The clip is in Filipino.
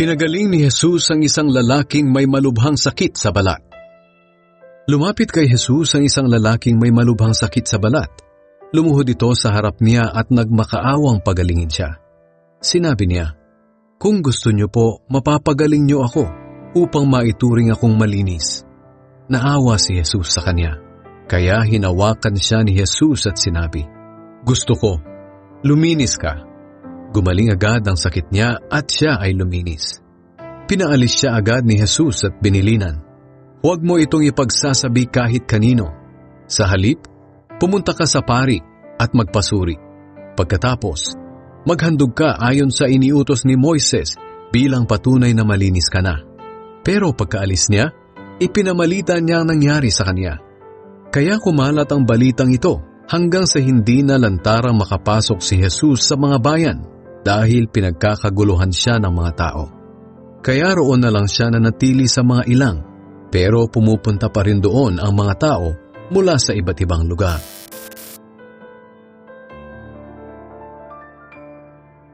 Pinagaling ni Jesus ang isang lalaking may malubhang sakit sa balat. Lumapit kay Jesus ang isang lalaking may malubhang sakit sa balat. Lumuhod ito sa harap niya at nagmakaawang pagalingin siya. Sinabi niya, Kung gusto niyo po, mapapagaling niyo ako upang maituring akong malinis. Naawa si Jesus sa kanya. Kaya hinawakan siya ni Jesus at sinabi, Gusto ko, luminis ka. Gumaling agad ang sakit niya at siya ay luminis. Pinaalis siya agad ni Jesus at binilinan. Huwag mo itong ipagsasabi kahit kanino. Sa halip, pumunta ka sa pari at magpasuri. Pagkatapos, maghandog ka ayon sa iniutos ni Moises bilang patunay na malinis ka na. Pero pagkaalis niya, ipinamalita niya ang nangyari sa kanya. Kaya kumalat ang balitang ito hanggang sa hindi na lantarang makapasok si Jesus sa mga bayan dahil pinagkakaguluhan siya ng mga tao. Kaya roon na lang siya nanatili sa mga ilang pero pumupunta pa rin doon ang mga tao mula sa iba't ibang lugar.